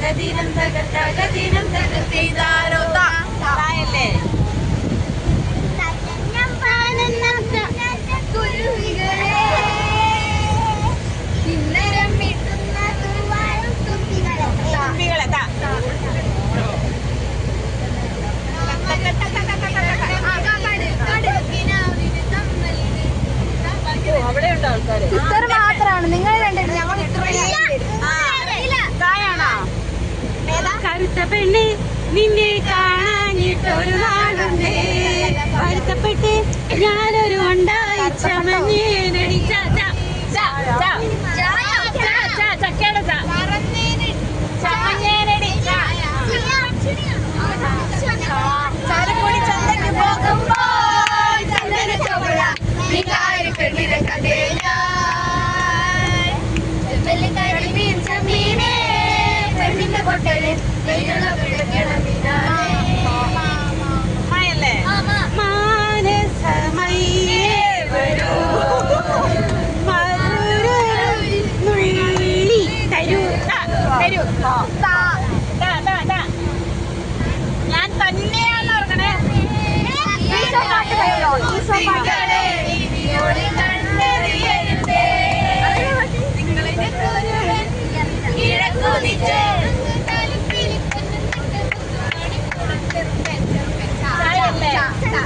തകതിനം തകതകതിനം തകർത്തിതാരോ തായല്ലേ അവിടെ ഉണ്ട് ആൾക്കാർ ഇത്ര മാത്രമാണ് നിങ്ങൾ രണ്ടുപേരും ഞങ്ങൾ പരുത്ത പെണ്ണെ നിന്നെ കാണാനിട്ടൊരു നാളുണ്ടേ. പരുത്തപ്പെട്ട് ഞാനൊരു ഉണ്ടായി ചമഞ്ഞേനടിച്ച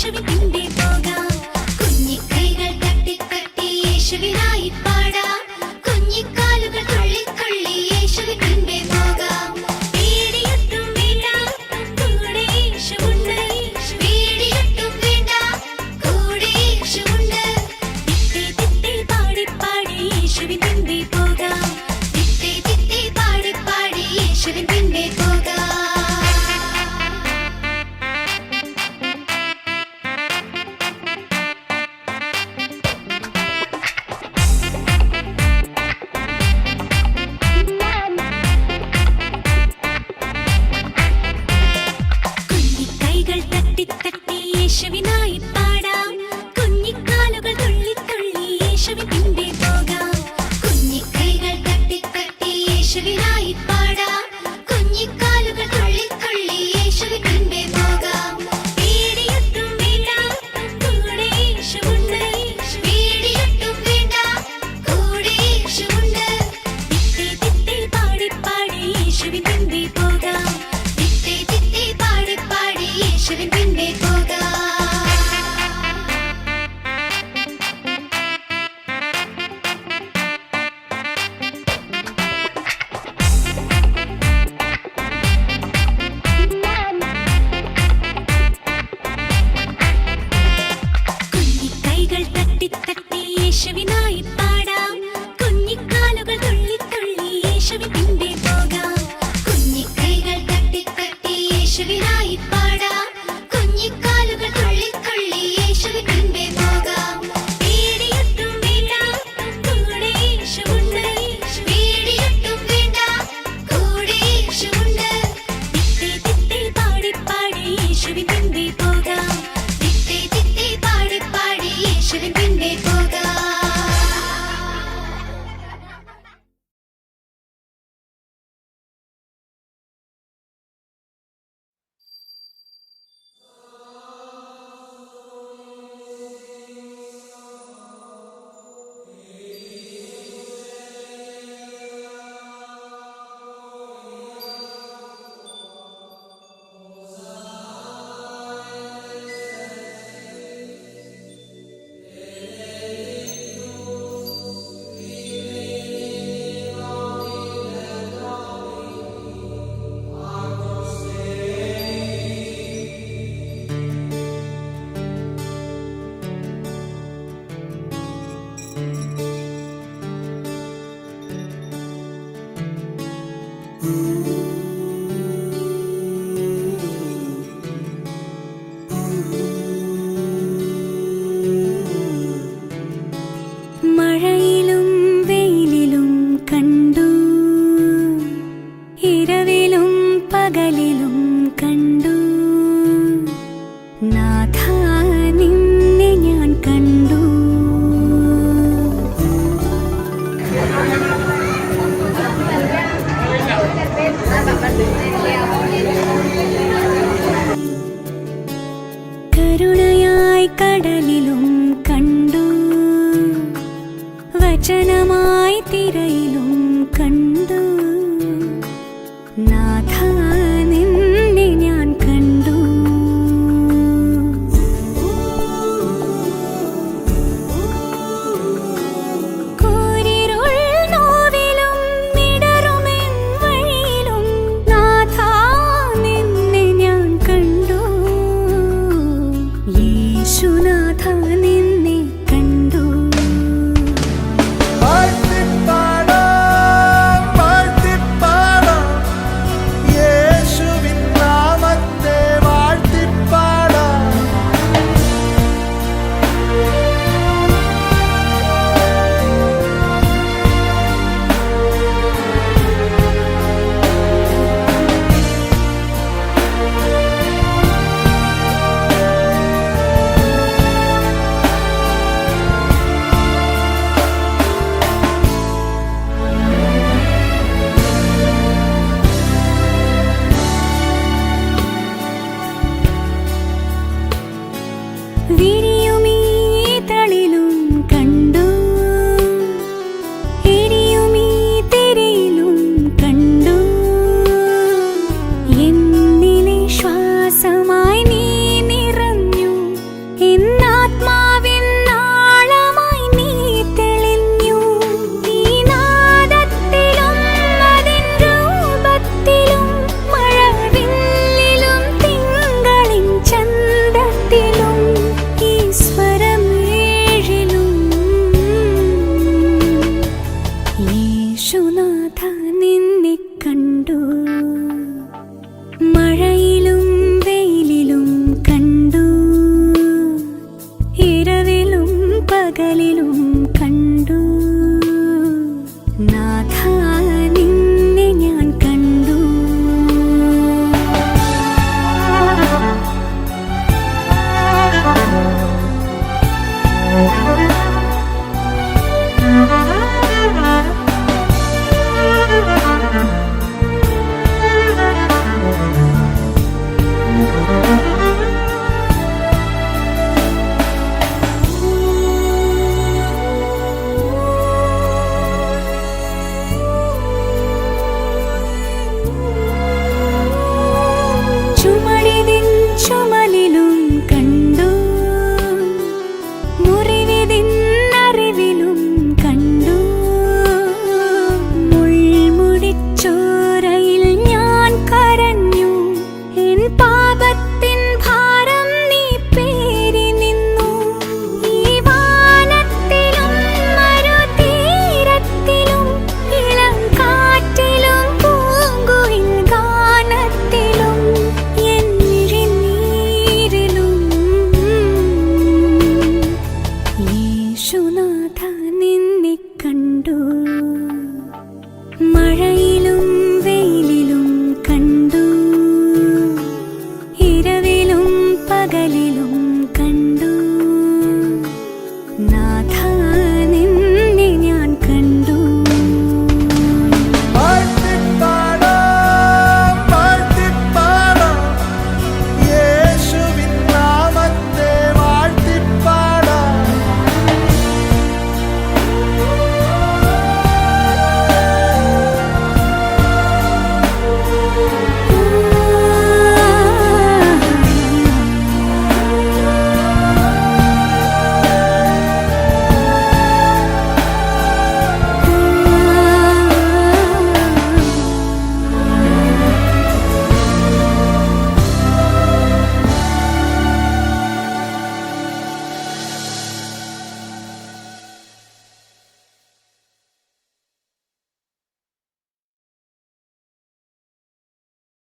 should be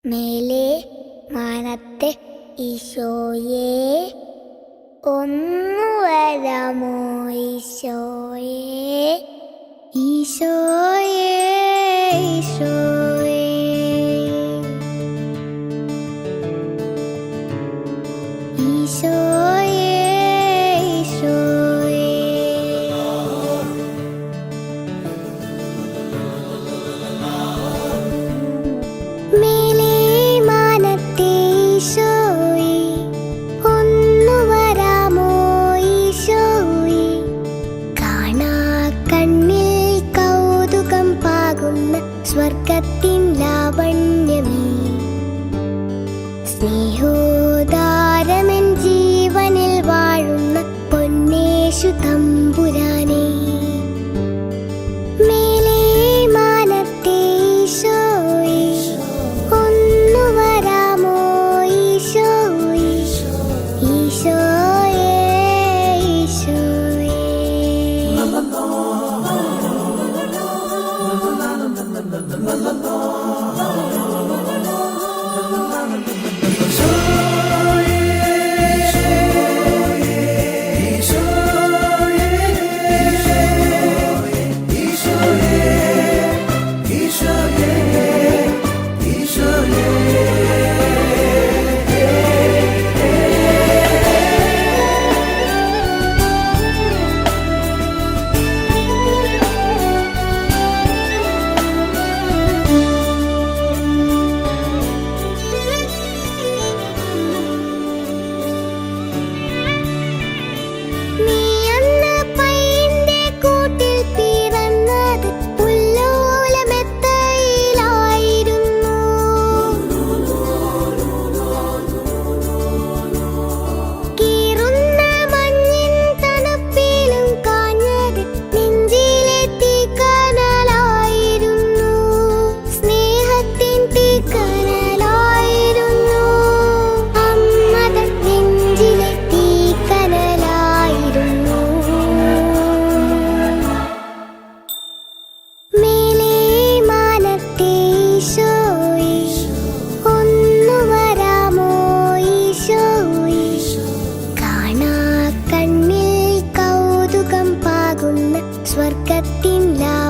മേലെ മാനത്തെ ഈശോയെ ഒന്നു വരാമോ ഈശോയെ? ഈശോയെ ഈശോയെ. കണ്ണിൽ കൗതുകം പാകുന്ന സ്വർഗത്തിൻ ലാവണ്യമേ.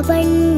அவன்